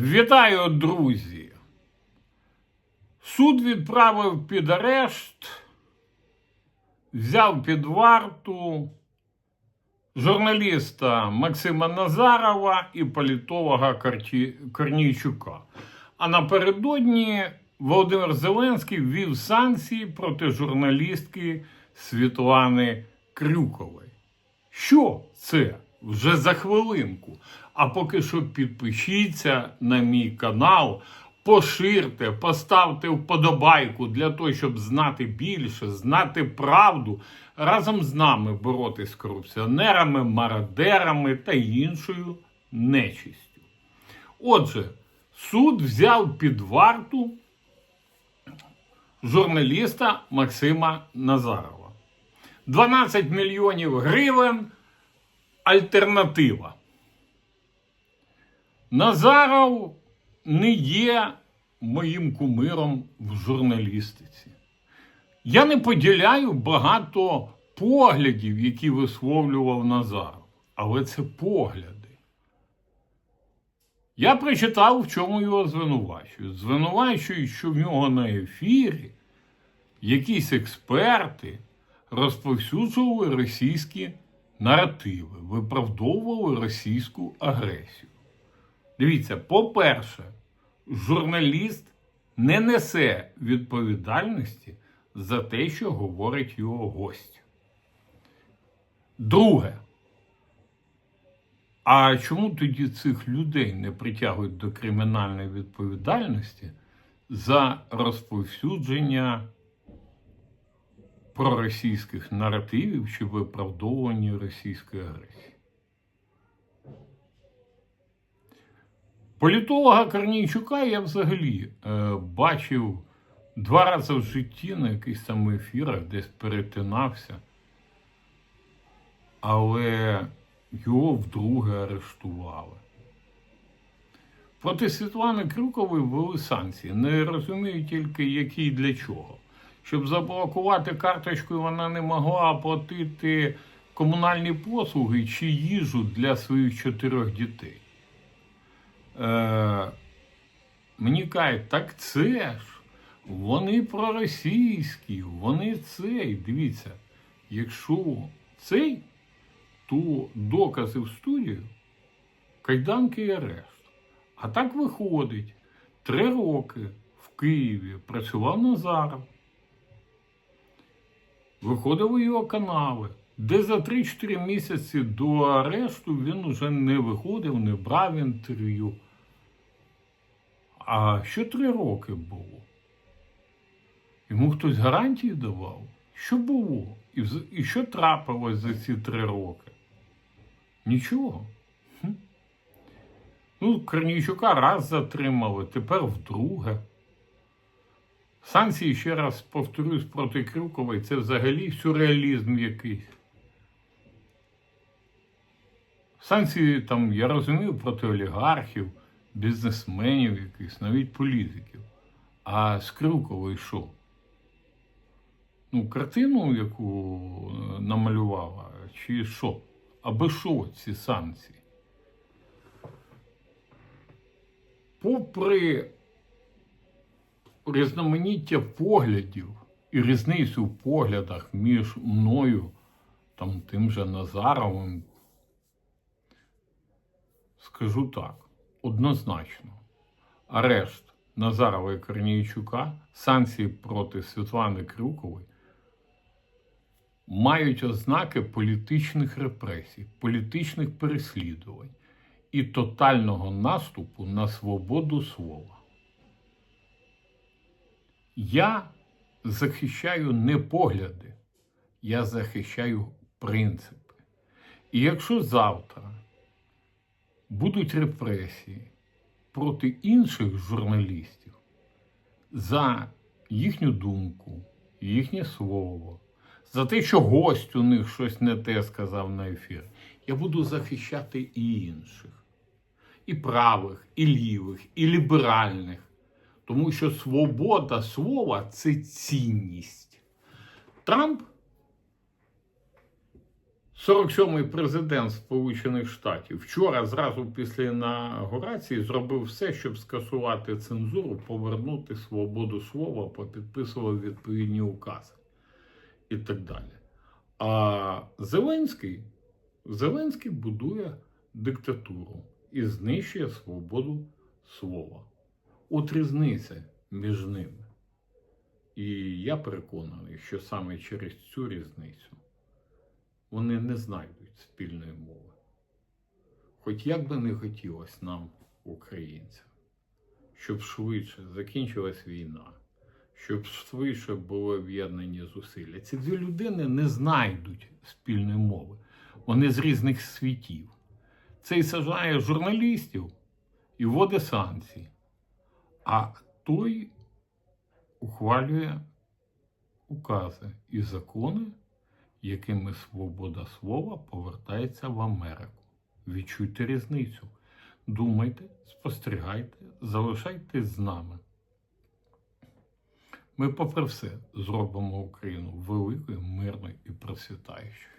Вітаю, друзі! Суд відправив під арешт, взяв під варту журналіста Максима Назарова і політолога Корнійчука. А напередодні Володимир Зеленський ввів санкції проти журналістки Світлани Крюкової. Що це? Вже за хвилинку. А поки що підпишіться на мій канал, поширте, поставте вподобайку для того, щоб знати більше, знати правду, разом з нами боротися з корупціонерами, мародерами та іншою нечистю. Отже, суд взяв під варту журналіста Максима Назарова. 12 мільйонів гривень альтернатива. Назаров не є моїм кумиром в журналістиці. Я не поділяю багато поглядів, які висловлював Назаров, але це погляди. Я прочитав, в чому його звинувачують. Звинувачують, що в нього на ефірі якісь експерти розповсюджували російські наративи, виправдовували російську агресію. Дивіться, по-перше, журналіст не несе відповідальності за те, що говорить його гость. Друге. А чому тоді цих людей не притягують до кримінальної відповідальності за розповсюдження проросійських наративів чи виправдовування російської агресії? Політолога Корнійчука я взагалі е, бачив два рази в житті на якихось там ефірах, десь перетинався, але його вдруге арештували. Проти Світлани Крюкової ввели санкції. Не розумію тільки, які і для чого. Щоб заблокувати карточку, вона не могла оплатити комунальні послуги чи їжу для своїх чотирьох дітей. Е, мені кажуть, так це ж, вони проросійські, вони цей. Дивіться, якщо цей, то докази в студію, кайданки і арешт. А так виходить, три роки в Києві працював Назаров. Виходив у його канали, де за 3-4 місяці до арешту він уже не виходив, не брав інтерв'ю. А що три роки було? Йому хтось гарантії давав? Що було? І, і що трапилось за ці три роки? Нічого. Хм. Ну, Корнійчука раз затримали, тепер вдруге. Санкції, ще раз повторюсь, проти Крюкової, це взагалі сюрреалізм якийсь. Санкції там, я розумію, проти олігархів, бізнесменів якихось, навіть політиків. А з Крюкової що? Ну, картину, яку е, намалювала, чи що? Аби що ці санкції? Попри різноманіття поглядів і різницю в поглядах між мною там тим же Назаровим, скажу так, однозначно, арешт Назарова і Корнійчука, санкції проти Світлани Крюкової мають ознаки політичних репресій, політичних переслідувань і тотального наступу на свободу слова. Я захищаю не погляди, я захищаю принципи. І якщо завтра будуть репресії проти інших журналістів за їхню думку, їхнє слово, за те, що гость у них щось не те сказав на ефір, я буду захищати і інших, і правих, і лівих, і ліберальних. Тому що свобода слова це цінність. Трамп 47-й президент Сполучених Штатів вчора, зразу після інаугурації, зробив все, щоб скасувати цензуру, повернути свободу слова, попідписував відповідні укази і так далі. А Зеленський, Зеленський будує диктатуру і знищує свободу слова. От різниця між ними. І я переконаний, що саме через цю різницю вони не знайдуть спільної мови. Хоч як би не хотілося нам, українцям, щоб швидше закінчилась війна, щоб швидше були об'єднані зусилля. Ці дві людини не знайдуть спільної мови. Вони з різних світів. Цей сажає журналістів і вводить санкції, а той ухвалює укази і закони, якими свобода слова повертається в Америку. Відчуйте різницю. Думайте, спостерігайте, залишайтесь з нами. Ми, попри все, зробимо Україну великою, мирною і процвітаючою.